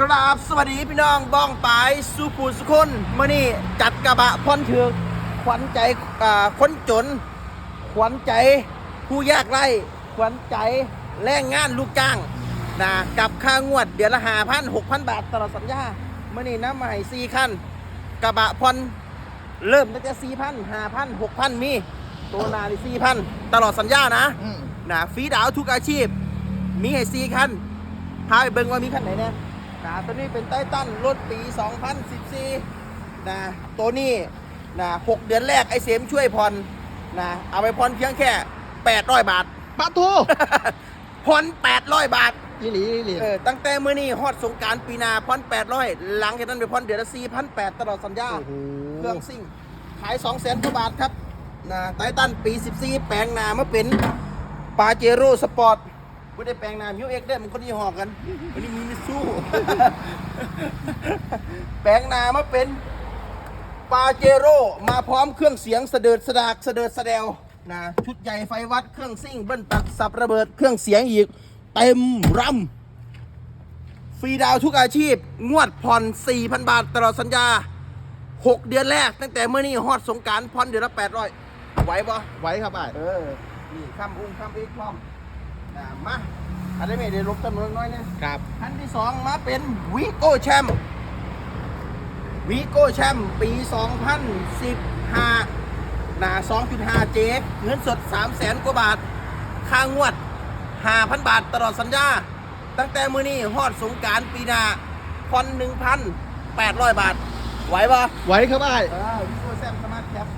กราบสวัสดีพี่น้องบ้องปายสุภูสุคนมื่อนี้จัดกระบะพ่อนเถือกขวัญใจอ่าคนจน ขวัญใจผู้ยากไร้ขวัญใจแรงงานลูกจ้างนะกับค่างวดเดือนละหาพันหกพันบาทตลอดสัญญามื่อนี้น้ำใหม่สี่คันกระบะพ่อนเริ่มตั้งแต่สี่พันห้าพันหกพันมีตัวหนาที่สี่พันตลอดสัญญานะอืมนะฟรีดาวทุกอาชีพ มีให้สี่คันพาไปเบิ่งว่ามีคันไหนเนี่ย นะตัวนี้เป็นไต้ตันรถปี 2014นะตัวนี้นะ6เดือนแรกไอเสมช่วยผ่อนนะเอาไปผ่อนเพียงแค่ 800 บาทปะทูผ่อน800 บาทอีหลีอีหลีเออตั้งแต่มื้อนี้ฮอดสงกรารปีหนาผ่อน800 หลังจากนั้นไปผ่อนเดือนละ4,800 ตลอดสัญญาโอ้โหเครื่องซิ่ง ขาย 2 0 0 0 0 0กว่าบาทครับนะไททันปี 14 แปลงหนามาเป็นปาเจโร่สปอร์ต ไม่ได้แปลงนามิวเอ็กได้มันคนยี่ห้อกันวันนี้มีมิสู้ แปลงนามาเป็นปาเจโร่มาพร้อมเครื่องเสียงเสดิร์ดสดากเสดิร์ดสเดวนะชุดใหญ่ไฟวัดเครื่องซิ่งเบิ้ลตัดสับระเบิดเครื่องเสียงอีกเต็มรำฟรีดาวทุกอาชีพ งวดผ่อน 4,000 บาทตลอดสัญญา 6 เดือนแรก ตั้งแต่เมื่อนี้ฮอดสงการผ่อนเดือนละ800ไหวปะไหวครับไอ้เออ นี่ข้ามอุ้งข้ามอีกพร้อม อ่ามาอันนี้ไม่ได้ลบจำนวนน้อยนะครับอันที่2มาเป็นวิโก้แชมป์วิโก้แชมป์ปี 2015นะ2.5 เจเงินสด 3 0 0แสนกว่าบาท ค่างวด 5,000 บาทตลอดสัญญา ตั้งแต่มื้อนี้ฮอดสงกรารปีหน้าผ่อน1,800 บาท ไหวปะไว้ครับไอ้เออวิโก้แซมสมาร์ทแคปมา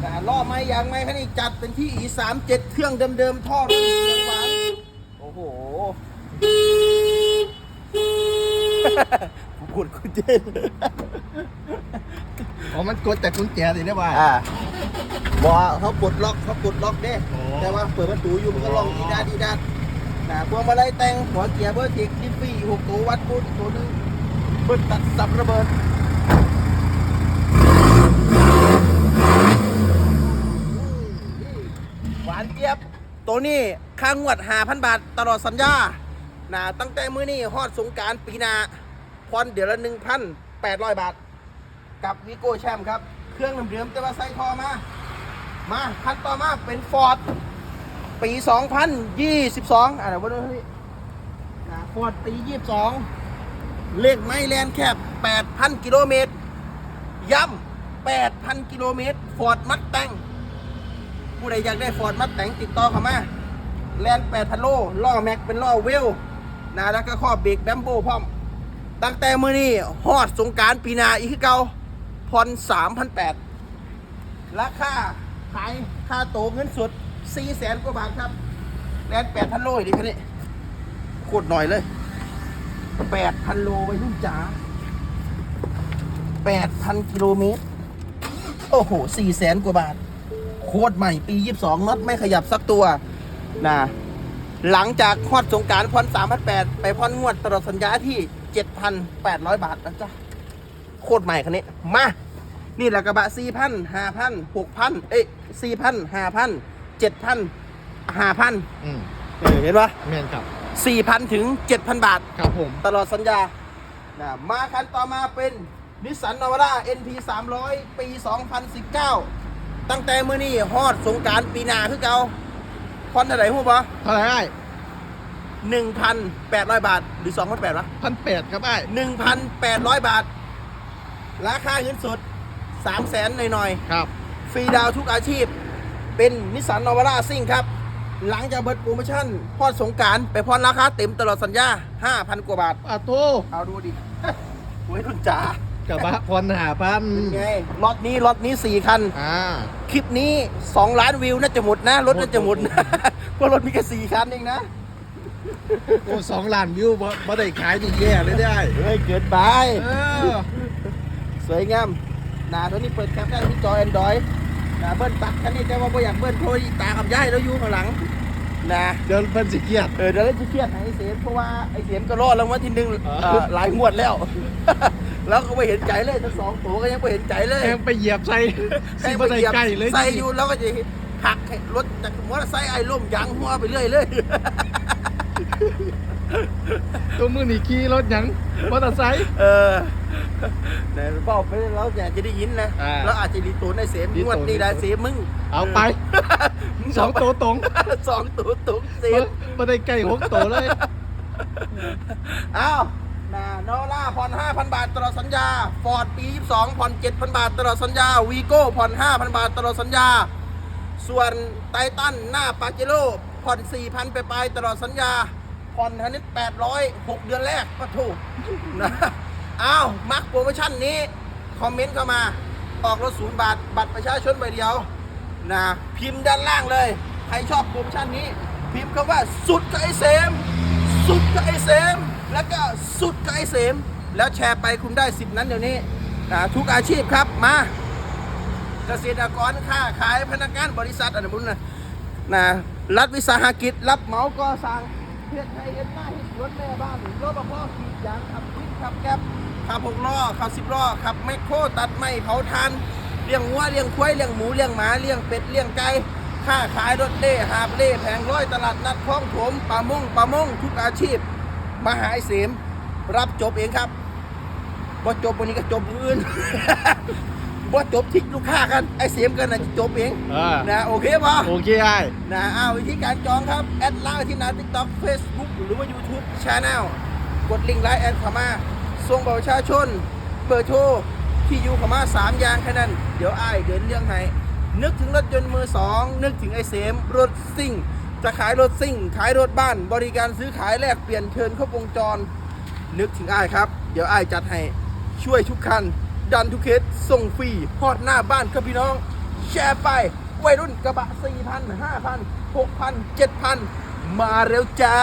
แต่ล่อไม้ยางไม้คันนี้จัดเป็นที่อีสามเจ็ดเครื่องเดิมๆท่อรถเสียงหวานโอ้โหขุดคุณเจนอ๋อมันกดแต่กุญแจสิได้ป่ะอ่าบอกเขาปลดล็อกเขาปลดล็อกเด้โอ้แต่ว่าเปิดประตูอยู่มันก็ล็อกดีด้าดีด้านะพวงมาลัยแต่งหัวเกียร์เบอร์ทิกดิฟฟี่หกตัววัดพุทตัวหนึงเบิดตัดสับระเบิด หวานเจี๊ยบ ตัวนี้ค่างวดหาพันบาทตลอดสัญญานะตั้งแต่มื้อนี้ฮอดสงการปีนาพอนเดือนละหนึ่งพันแปดร้อยบาท กับวิโก้แชมป์ครับ เครื่องเดิมๆแต่ว่าใส่ทอมา มาคันต่อมาเป็นฟอร์ดปี 2022อ่าเดี๋ยวว่าด้วยฟอร์ดปี 22 เลขไม้แลนแคบ 8,000 กิโลเมตร ย้ำ8,000 กิโลเมตร ฟอร์ดมัดแตง ผู้ใดอยากได้ฟอร์ดมัดแต่งติดต่อเข้ามาแลน8,000โลล้อแม็กเป็นล้อเวลนะแล้วก็ข้อเบรกแบมโบพร้อม ตั้งแต่มื้อนี้ฮอดสงการปีนาอีกเก่าผ่อน3,800ราคาขายค่าโตวเงินสด4แสนกว่าบาทครับแลน8,000โลดิคันนี้โคตรหน่อยเลย8,000โลไปรุ่นจ๋า8,000กิโลเมตร โอ้โห4แสนกว่าบาท โคตรใหม่ปี 22น็อตไม่ขยับสักตัวนะหลังจากฮอดสงกรารผ่อน3,800ไปผ่อนงวดตลอดสัญญาที่ 7,800 บาทนะจ๊ะโคตรใหม่คันนี้ มา นี่แหละกระบะ4,000 5,000 6,000 เอ้ย4,000 5,000 7,000 5,000อืมเออเห็นปะแมนครับ 4,000 ถึง 7,000 บาท ครับผม ตลอดสัญญานะมาคันต่อมาเป็นนิสสันนาวาร่า NP 300 ปี 2019 ตั้งแต่มื้อนี้ฮอดสงกรารปีหน้าคือเก่าพอนเท่าไหร่ฮู้ปะเท่าไหร่ไอ้1,800 บาท หรือ2,800วะพันแปดครับไอ้1,800 บาท ราคาเงินสด300,000หน่อยครับ ๆฟรีดาวน์ทุกอาชีพ เป็นนิสสันนาวาร่าซิ่งครับ หลังจากเบิดโปรโมชั่นพอดสงกรารไปพอนราคาเต็มตลอดสัญญา 5,000 กว่าบาทปะทูเอาดูดิ ไว้รุ่นจ๋า กระบะพรหาพันเป็นไงล็อตนี้ล็อตนี้4คัน อ่า คลิปนี้2ล้านวิวน่าจะหมดนะ รถน่าจะหมดนะเพราะรถมีแค่4คันเองนะ โอ้สองล้านวิวบ่บ่ได้ขายนี่แย่เลยได้เฮ้ย เกิดไป เออสวยงามหนาตัวนี้เปิดแคปได้ที่จอแอนดรอยนะเบิ้ลตัดคันนี้แต่ว่าไม่อยากเบิ้ลโทรอีตากับย่ายแล้วอยู่ข้างหลังนะเดี๋ยวเพิ่นสิเกียด เออเดี๋ยวเราจะเครียดให้ไอ้เสียมเพราะว่าไอ้เสียมก็รอดแล้ววันที่หนึ่งอ๋อเอ่อหลายงวดแล้ว แล้วก็ไม่เห็นใจเลยทั้งสองตัวก็ยังไม่เห็นใจเลยแทงไปเหยียบใส่สิบ่ได้ใกล้เลยใส่อยู่แล้วก็จะหักให้รถจากมอเตอร์ไซค์ไอ้ล่มยางหัวไปเรื่อยเลยตัวมือนี่ขี่รถหยังมอเตอร์ไซค์เออแต่บอกไปแล้วเนี่ยจะได้ยินนะอ่าแล้วอาจจะดีตัวในเสมดีงตัววดนี่ได้เสมมึงเอาไปสองตัวตรงสองตัวตรงเสมบ่ได้ใกล้หกตัวเลยอ้าว นะนอร่าผ่อน5,000 บาทตลอดสัญญา ฟอร์ดปี 22ผ่อน7,000 บาทตลอดสัญญา วีโก้ผ่อน5,000 บาทตลอดสัญญา ส่วนไททันหน้าปาเจโร่ผ่อน4,000 ไปปลายตลอดสัญญา ผ่อนทันนิด800 6 เดือนแรกก็ถูกนะอ้าวมักโปรโมชั่นนี้ คอมเมนต์เข้ามา ออกรถศูนย์บาท บัตรประชาชนใบเดียวนะพิมพ์ด้านล่างเลย ใครชอบโปรโมชั่นนี้ พิมพ์คำว่าสุดกับไอเสม สุดกับไอเสมแล้วก็สุดกับไอเสมแล้วแชร์ไปคุณได้สิบนั้นเดี๋ยวนี้นะทุกอาชีพครับมาเกษตรกรค้าขายพนักงานบริษัทอะไรบุญนะนะรัฐวิสาหกิจ รับเหมาก่อสร้างเฮ็ดให้เฮ็ดหน้าเฮ็ดสวนแม่บ้านรถบพ่อกรีดยางขับวิ่งขับแก๊บขับหกล้อขับสิบล้อขับไมคโครตัดไม้เผาทานเลี้ยงวัวเลี้ยงควายเลี้ยงหมูเลี้ยงหมาเลี้ยงเป็ดเลี้ยงไก่ ค้าขายรถเล่หาบเล่แผงร้อยตลาดนัดคลองถมป่ามงป่ามงทุกอาชีพ มาหาไอ้เสมรับจบเองครับบ่จบวันนี้ก็จบมื้ออื่นบ่จบทิ้งลูกค้ากันไอ้เสมกันนะจะจบเองอ่านะโอเคป่ะโอเคไอ้นะอ้าววิธีการจองครับ แอดไลน์ที่หน้า TikTok Facebook หรือว่า YouTube Channel กดลิงก์ไลน์แอดเข้ามาส่งบัตรประชาชน เบอร์โทรที่อยู่เข้ามา3อย่างแค่นั้น เดี๋ยวอ้ายเดินเรื่องให้ นึกถึงรถยนต์มือ2นึกถึงไอเสมรถซิ่ง จะขายรถซิ่ง ขายรถบ้าน บริการซื้อขายแลกเปลี่ยนเชิญครบวงจร นึกถึงไอ้ครับ เดี๋ยวไอ้จัดให้ช่วยทุกคัน ดันทุกเคสส่งฟรีฮอดหน้าบ้านครับพี่น้อง แชร์ไปวัยรุ่นกระบะ4,000 5,000 6,000 7,000 มาเร็วจ้า